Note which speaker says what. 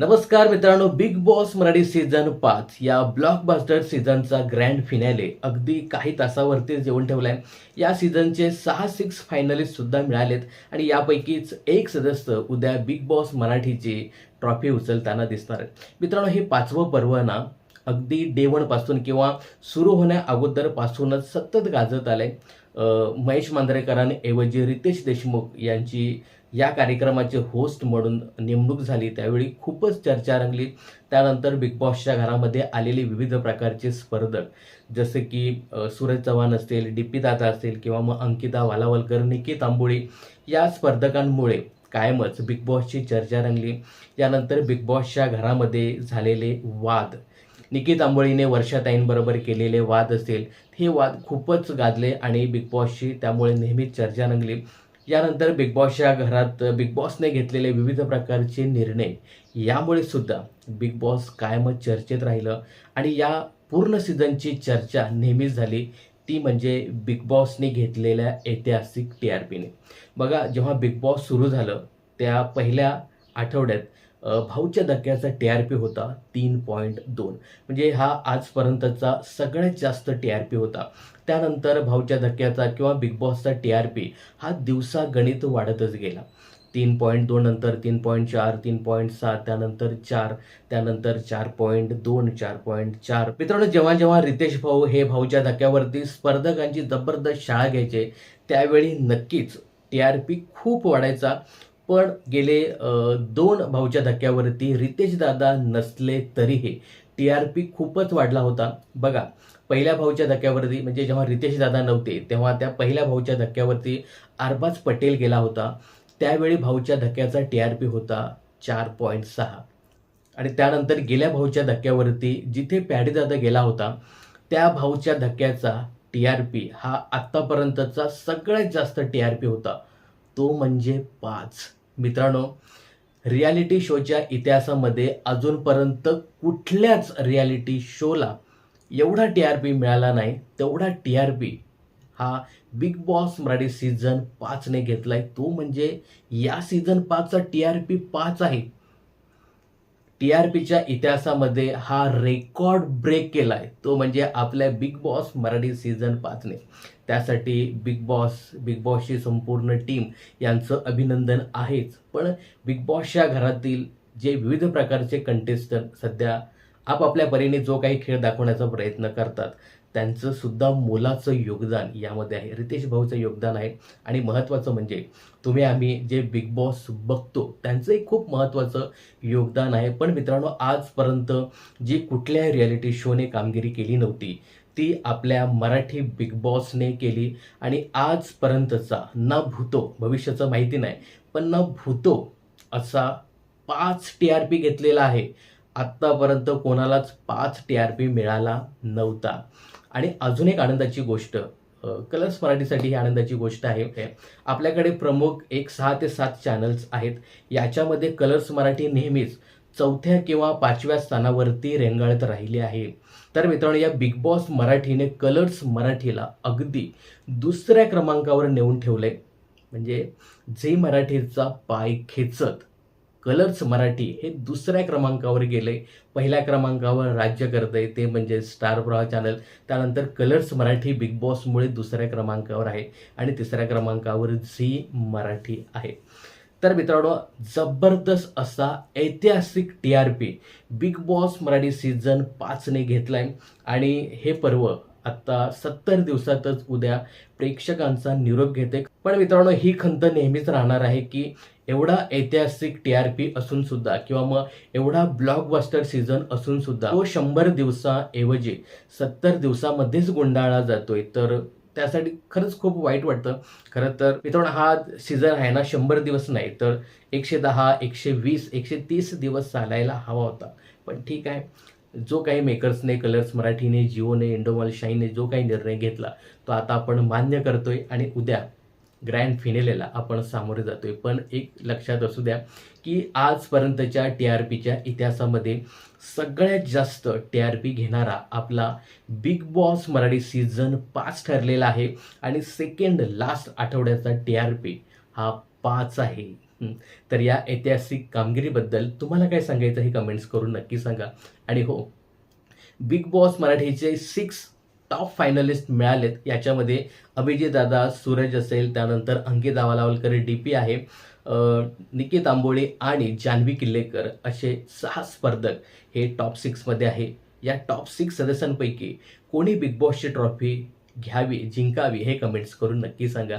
Speaker 1: नमस्कार मित्रांनो big Boss Marathi season पाच या ब्लॉकबास्टर सीझनचा ग्रँड फिनॅले अगदी काही तासावरतीच येऊन ठेवलाय. या सीझनचे सहा सिक्स फायनलिस्ट सुद्धा मिळालेत आणि यापैकीच एक सदस्य उद्या बिग बॉस मराठीची ट्रॉफी उचलताना दिसणार आहे मित्रांनो हे पाचवं पर्व ना अगदी डे किंवा सुरू होण्या अगोदरपासूनच सतत गाजत आलंय. आहे महेश मांजरेकरांऐवजी रितेश देशमुख यांची या कार्यक्रमाचे होस्ट म्हणून नेमणूक झाली. त्यावेळी खूपच चर्चा रंगली. त्यानंतर बिग बॉसच्या घरामध्ये आलेले विविध प्रकारचे स्पर्धक जसे की सूरज चव्हाण असतील डी पी दादा असतील किंवा मग अंकिता वालावलकर निकी तांबोळी या स्पर्धकांमुळे कायमच बिग बॉसची चर्चा रंगली. यानंतर बिग बॉसच्या घरामध्ये झालेले वाद. निकी तांबोळीने वर्षाताईंबरोबर केलेले वाद असतील हे वाद खूपच गाजले आणि बिग बॉसची त्यामुळे नेहमीच चर्चा रंगली. यानंतर बिग बॉसच्या घरात बिग बॉसने घेतलेले विविध प्रकारचे निर्णय. यामुळे सुद्धा बिग बॉस कायमच चर्चेत राहिलं आणि या पूर्ण सीझनची चर्चा नेहमीच झाली. ती म्हणजे बिग बॉसने घेतलेल्या ऐतिहासिक टी आर पीने बघा जेव्हा बिग बॉस सुरू झालं त्या पहिल्या आठवड्यात भाऊच्या धक्क्याचा टी आर पी होता तीन पॉईंट दोन. म्हणजे हा आजपर्यंतचा सगळ्यात जास्त टी आर पी होता. त्यानंतर भाऊच्या धक्क्याचा किंवा बिग बॉसचा टी आर पी हा दिवसागणित वाढतच गेला. तीन पॉईंट दोन नंतर तीन पॉईंट चार तीन पॉईंट सात त्यानंतर चार त्यानंतर चार पॉईंट दोन चार पॉईंट चार. मित्रांनो जेव्हा जेव्हा रितेश भाऊ हे भाऊच्या धक्क्यावरती स्पर्धकांची जबरदस्त शाळा घ्यायचे त्यावेळी नक्कीच टी आर पी खूप वाढायचा. पण गेले दोन भाऊच्या धक्क्यावरती रितेश दादा नसले तरीही टी आर पी खूपच वाढला होता. बघा पहिल्या भाऊच्या धक्क्यावरती म्हणजे जेव्हा रितेश दादा नव्हते तेव्हा त्या पहिल्या भाऊच्या धक्क्यावरती अरबाज पटेल गेला होता. त्यावेळी भाऊच्या धक्क्याचा टी आर पी होता चार पॉईंट सहा. आणि त्यानंतर गेल्या भाऊच्या धक्क्यावरती जिथे पॅडीदादा गेला होता त्या भाऊच्या धक्क्याचा टी आर पी हा आत्तापर्यंतचा सगळ्यात जास्त टी आर पी होता. तो म्हणजे पाच. मित्रांनो रियालिटी शोच्या इतिहासामध्ये अजूनपर्यंत कुठल्याच रियालिटी शोला एवढा टी आर पी मिळाला नाही तेवढा टी आर पी हा बिग बॉस मराठी सीझन पाचने घेतला आहे तो म्हणजे या सीझन पाचचा टी आर पी पाच आहे. टी आर पीच्या इतिहासामध्ये हा रेकॉर्ड ब्रेक केलाय. तो म्हणजे आपल्या बिग बॉस मराठी सीझन पाचने. त्यासाठी बिग बॉस बिग बॉसची संपूर्ण टीम यांचं अभिनंदन आहेच. पण बिग बॉसच्या घरातील जे विविध प्रकारचे कंटेस्टंट सध्या आपापल्या परीने जो काही खेळ दाखवण्याचा प्रयत्न करतात त्यांचं सुद्धा मोलाचं योगदान यामध्ये आहे. रितेश भाऊचं योगदान आहे. आणि महत्त्वाचं म्हणजे तुम्ही आम्ही जे बिग बॉस बघतो त्यांचंही खूप महत्त्वाचं योगदान आहे. पण मित्रांनो आजपर्यंत जी कुठल्याही रियालिटी शोने कामगिरी केली नव्हती ती आपल्या मराठी बिग बॉसने केली. आणि आजपर्यंतचा न भूतो भविष्याचं माहिती नाही पण न भूतो असा पाच टी आर पी घेतलेला आहे. आत्तापर्यंत कोणालाच पाच टी आर पी मिळाला नव्हता. आणि अजून एक आनंदाची गोष्ट कलर्स मराठीसाठी ही आनंदाची गोष्ट आहे. आपल्याकडे प्रमुख एक सहा ते सात चॅनल्स आहेत. याच्यामध्ये कलर्स मराठी नेहमीच चौथ्या किंवा पाचव्या स्थानावरती रेंगाळत राहिले आहे. तर मित्रांनो या बिग बॉस मराठीने कलर्स मराठीला अगदी दुसऱ्या क्रमांकावर नेऊन ठेवलंय. म्हणजे झी मराठीचा पाय खेचत कलर्स मराठी हे दुसऱ्या क्रमांकावर गेले. पहिल्या क्रमांकावर राज्य करतंय ते म्हणजे स्टार प्रवाह चॅनल त्यानंतर कलर्स मराठी बिग बॉसमुळे दुसऱ्या क्रमांकावर आहे आणि तिसऱ्या क्रमांकावर झी मराठी आहे. तर मित्रांनो जबरदस्त असा ऐतिहासिक T R P Bigg Boss Marathi season पाचने घेतला आहे आणि हे पर्व आत्ता सत्तर दिवसातच उद्या प्रेक्षकांचा निरोप घेते. पण मित्रांनो ही खंत नेहमीच राहणार आहे की एवढा ऐतिहासिक टी आर पी असून सुद्धा किंवा मग एवढा ब्लॉकबस्टर सीझन असून सुद्धा तो शंभर दिवसाऐवजी सत्तर दिवसामध्येच गुंडाळला जातोय. तर त्यासाठी खरंच खूप वाईट वाटतं. खरं तर मित्रांनो हा सीझन आहे ना शंभर दिवस नाही तर एकशे दहा एकशे वीस एकशे तीस दिवस चालायला हवा होता. पण ठीक आहे. जो काही मेकर्सने कलर्स मराठीने जिओने इंडोमॉल शाईने जो काही निर्णय घेतला तो आता आपण मान्य करतोय आणि उद्या ग्रँड फिनेलेला आपण सामोरे जातोय. पण एक लक्षात असू द्या की आजपर्यंतच्या टी आर पीच्या इतिहासामध्ये सगळ्यात जास्त टी आर पी घेणारा आपला बिग बॉस मराठी सीझन पाच ठरलेला आहे आणि सेकंड लास्ट आठवड्याचा टी आर पी हा पाच आहे. तर या ऐतिहासिक कामगिरीबद्दल तुम्हाला काय सांगायचं हे कमेंट्स करून नक्की सांगा. आणि हो बिग बॉस मराठीचे सिक्स टॉप फायनलिस्ट मिळालेत. याच्यामध्ये अभिजित दादा सूरज असेल त्यानंतर अंकित आवालावलकर डी पी आहे निकित आंबोळे आणि जान्हवी किल्लेकर असे सहा स्पर्धक हे टॉप सिक्समध्ये आहे. या टॉप सिक्स सदस्यांपैकी कोणी बिग बॉसची ट्रॉफी घ्यावी जिंकावी हे कमेंट्स करून नक्की सांगा.